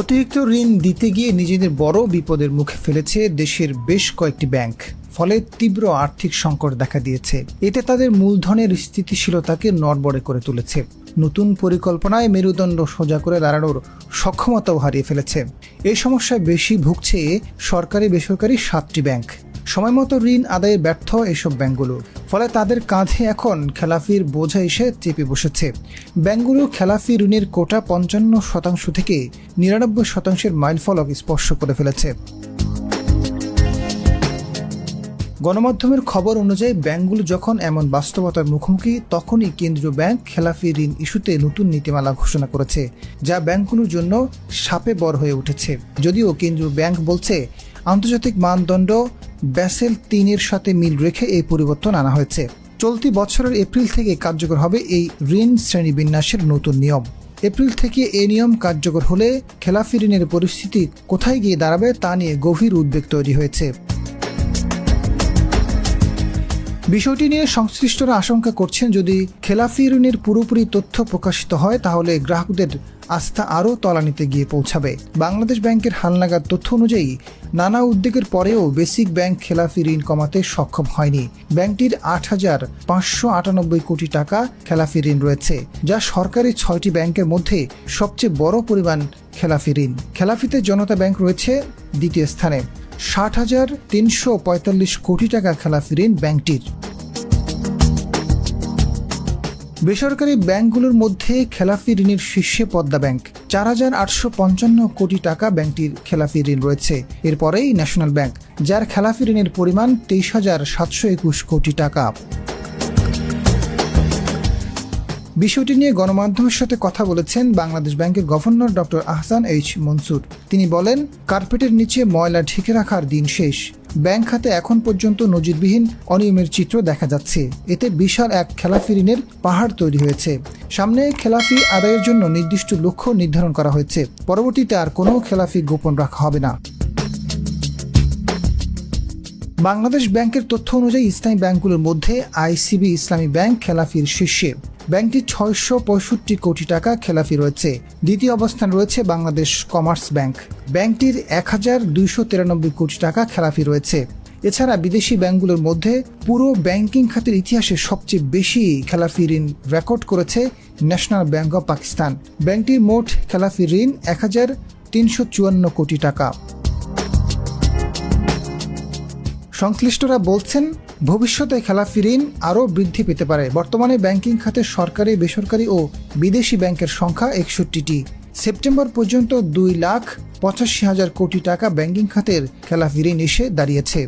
অতিরিক্ত ঋণ দিতে গিয়ে নিজেদের বড় বিপদের মুখে ফেলেছে দেশের বেশ কয়েকটি ব্যাংক, ফলে তীব্র আর্থিক সংকট দেখা দিয়েছে। এতে তাদের মূলধনের স্থিতিশীলতাকে নড়বড়ে করে তুলেছে। নতুন পরিকল্পনায় মেরুদণ্ড সোজা করে দাঁড়ানোর সক্ষমতাও হারিয়ে ফেলেছে। এই সমস্যায় বেশি ভুগছে সরকারি বেসরকারি সাতটি ব্যাংক। সময়মতো ঋণ আদায়ে ব্যর্থ এসব ব্যাংকগুলো ফলে তাদের কাঁধে এখন খেলাফির বোঝা এসে চেপে বসেছে। ব্যাংকগুলো খেলাফি ঋণের কোটা পঞ্চান্ন শতাংশ থেকে নিরানব্বই শতাংশের মাইলফলক স্পর্শ করে ফেলেছে। গণমাধ্যমের খবর অনুযায়ী ব্যাংকগুলো যখন এমন বাস্তবতার মুখোমুখি, তখনই কেন্দ্রীয় ব্যাংক খেলাফি ঋণ ইস্যুতে নতুন নীতিমালা ঘোষণা করেছে, যা ব্যাংকগুলোর জন্য সাপে বর হয়ে উঠেছে। যদিও কেন্দ্রীয় ব্যাংক বলছে, আন্তর্জাতিক মানদণ্ড ব্যাসেল তিনের সাথে মিল রেখে এই পরিবর্তন আনা হয়েছে। চলতি বছরের এপ্রিল থেকে কার্যকর হবে এই ঋণ শ্রেণীবিন্যাসের নতুন নিয়ম। এপ্রিল থেকে এ নিয়ম কার্যকর হলে খেলাফি ঋণের পরিস্থিতি কোথায় গিয়ে দাঁড়াবে তা নিয়ে গভীর উদ্বেগ তৈরি হয়েছে। বিষয়টি নিয়ে সংশ্লিষ্টরা আশঙ্কা করছেন, যদি খেলাফি ঋণের পুরোপুরি তথ্য প্রকাশিত হয়, তাহলে গ্রাহকদের আস্থা আরও তলানিতে গিয়ে পৌঁছাবে। বাংলাদেশ ব্যাংকের হালনাগাদ তথ্য অনুযায়ী, নানা উদ্যোগের পরেও বেসিক ব্যাংক খেলাফি ঋণ কমাতে সক্ষম হয়নি। ব্যাংকটির আট হাজার পাঁচশো আটানব্বই কোটি টাকা খেলাফি ঋণ রয়েছে, যা সরকারি ছয়টি ব্যাংকের মধ্যে সবচেয়ে বড় পরিমাণ খেলাফি ঋণ। খেলাফিতে জনতা ব্যাংক রয়েছে দ্বিতীয় স্থানে। ষাট হাজার তিনশো পঁয়তাল্লিশ কোটি টাকা খেলাফি ঋণ ব্যাংকটির। বেসরকারি ব্যাংকগুলোর মধ্যে খেলাফি ঋণের শীর্ষে পদ্মা ব্যাংক। চার হাজার আটশো পঞ্চান্ন কোটি টাকা ব্যাংকটির খেলাফি ঋণ রয়েছে। এরপরেই ন্যাশনাল ব্যাংক, যার খেলাফি ঋণের পরিমাণ তেইশ হাজার সাতশো একুশ কোটি টাকা। বিষয়টি নিয়ে গণমাধ্যমের সাথে কথা বলেছেন বাংলাদেশ ব্যাংকের governor doctor Ahsan H Mansur. তিনি বলেন, কার্পেটের নিচে ময়লা ঢেকে রাখার দিন শেষ। ব্যাংক খাতে এখন পর্যন্ত নজিরবিহীন অনিয়মের চিত্র দেখা যাচ্ছে। এতে বিশাল এক খেলাফি ঋণের পাহাড় তৈরি হয়েছে। সামনে খেলাফি আদায়ের জন্য নির্দিষ্ট লক্ষ্য নির্ধারণ করা হয়েছে। পরবর্তীতে আর কোনো খেলাফি গোপন রাখা হবে না। বাংলাদেশ ব্যাংকের তথ্য অনুযায়ী ইসলামী ব্যাংকগুলোর মধ্যে আইসিবি, ইসলামী ব্যাংক, খেলাফির শীর্ষে। ব্যাংকটি ছয়শো পঁয়ষট্টি কোটি টাকা খেলাফি রয়েছে। দ্বিতীয় অবস্থান রয়েছে বাংলাদেশ কমার্স ব্যাংক। ব্যাংকটির এক হাজার দুইশো তিরানব্বই কোটি টাকা খেলাফি রয়েছে। এছাড়া বিদেশি ব্যাংকগুলোর মধ্যে পুরো ব্যাংকিং খাতের ইতিহাসে সবচেয়ে বেশি খেলাফি ঋণ রেকর্ড করেছে ন্যাশনাল ব্যাংক অব পাকিস্তান। ব্যাংকটির মোট খেলাফি ঋণ এক হাজার তিনশো চুয়ান্ন কোটি টাকা। সংশ্লিষ্টরা বলছেন, ভবিষ্যতে খেলাফি ঋণ আরও বৃদ্ধি পেতে পারে। বর্তমানে ব্যাংকিং খাতে সরকারি, বেসরকারি ও বিদেশি ব্যাংকের সংখ্যা একষট্টিটি। সেপ্টেম্বর পর্যন্ত দুই লাখ পঁচাশি হাজার কোটি টাকা ব্যাংকিং খাতের খেলাফি ঋণ এসে দাঁড়িয়েছে।